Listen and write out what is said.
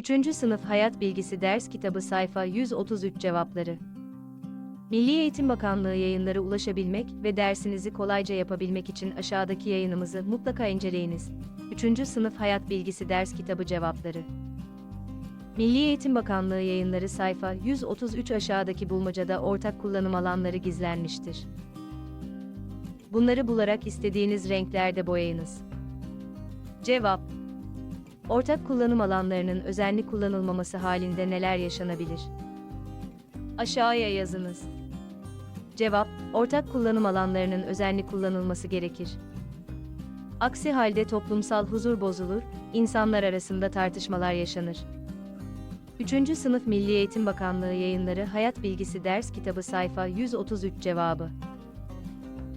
3. Sınıf Hayat Bilgisi Ders Kitabı Sayfa 133 Cevapları Milli Eğitim Bakanlığı yayınları ulaşabilmek ve dersinizi kolayca yapabilmek için aşağıdaki yayınımızı mutlaka inceleyiniz. 3. Sınıf Hayat Bilgisi Ders Kitabı Cevapları Milli Eğitim Bakanlığı yayınları sayfa 133 aşağıdaki bulmacada ortak kullanım alanları gizlenmiştir. Bunları bularak istediğiniz renklerde boyayınız. Cevap Ortak kullanım alanlarının özenli kullanılmaması halinde neler yaşanabilir? Aşağıya yazınız. Cevap, ortak kullanım alanlarının özenli kullanılması gerekir. Aksi halde toplumsal huzur bozulur, insanlar arasında tartışmalar yaşanır. 3. Sınıf Milli Eğitim Bakanlığı yayınları Hayat Bilgisi Ders Kitabı sayfa 133 cevabı